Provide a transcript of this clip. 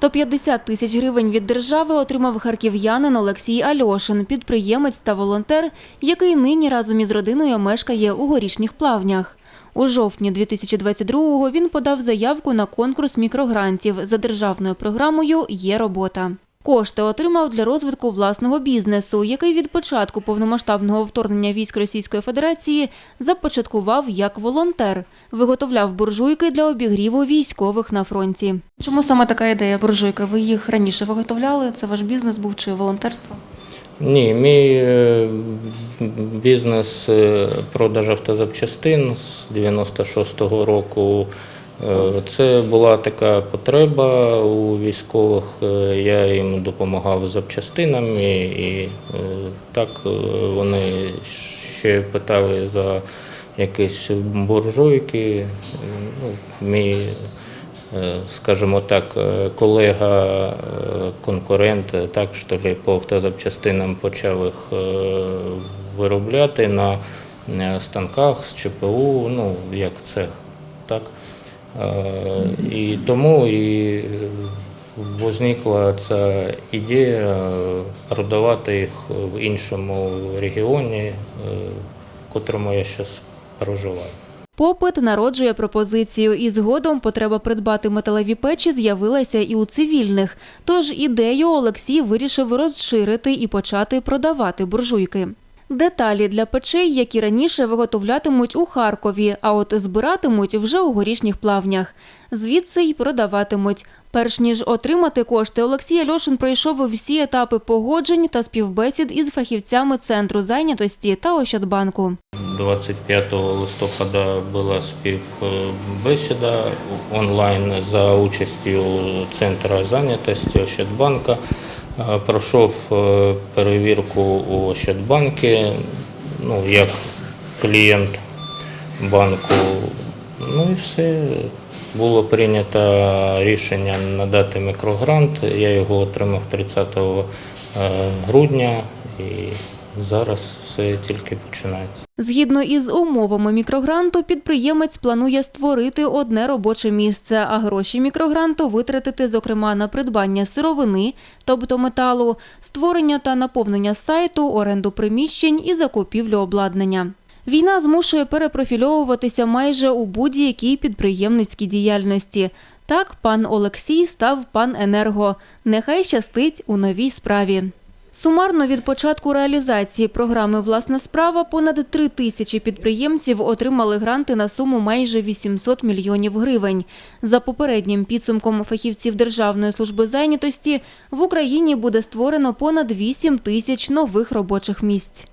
150 тисяч гривень від держави отримав харків'янин Олексій Альошин, підприємець та волонтер, який нині разом із родиною мешкає у горішніх плавнях. У жовтні 2022-го він подав заявку на конкурс мікрогрантів за державною програмою Є робота. Кошти отримав для розвитку власного бізнесу, який від початку повномасштабного вторгнення військ Російської Федерації започаткував як волонтер, виготовляв буржуйки для обігріву військових на фронті. Чому саме така ідея буржуйки? Ви їх раніше виготовляли? Це ваш бізнес був чи волонтерство? Ні, мій е, бізнес е, продаж автозапчастин з 96-го року. Е, Це була така потреба у військових. Е, Я їм допомагав запчастинами, і е, так вони ще питали за якісь буржуйки. Ну, мій скажімо так, колега, конкурент, так що ли, по автозапчастинам почав їх виробляти на станках з ЧПУ, ну, як цех. Так. Е, І тому і е, возникла ця ідея е, продавати їх в іншому регіоні, в котрому я зараз проживаю. Попит народжує пропозицію, і згодом потреба придбати металеві печі з'явилася і у цивільних. Тож ідею Олексій вирішив розширити і почати продавати буржуйки. Деталі для печей, які раніше виготовлятимуть у Харкові, а от збиратимуть вже у горішніх плавнях. Звідси й продаватимуть. Перш ніж отримати кошти, Олексій Альошин пройшов всі етапи погоджень та співбесід із фахівцями центру зайнятості та Ощадбанку. 25 листопада була співбесіда онлайн за участю Центру зайнятості Ощадбанка. Е, Пройшов е, перевірку у Ощадбанки, ну, як клієнт банку. Ну і все. Було прийнято рішення надати мікрогрант. Я його отримав 30 е, грудня і зараз все тільки починається. Згідно із умовами мікрогранту, підприємець планує створити одне робоче місце, а гроші мікрогранту витратити, зокрема, на придбання сировини, тобто металу, створення та наповнення сайту, оренду приміщень і закупівлю обладнання. Війна змушує перепрофільовуватися майже у будь-якій підприємницькій діяльності. Так, пан Олексій став пан Енерго. Нехай щастить у новій справі. Сумарно від початку реалізації програми Власна справа понад три тисячі підприємців отримали гранти на суму майже 800 мільйонів гривень. За попереднім підсумком фахівців Державної служби зайнятості в Україні буде створено понад 8 тисяч нових робочих місць.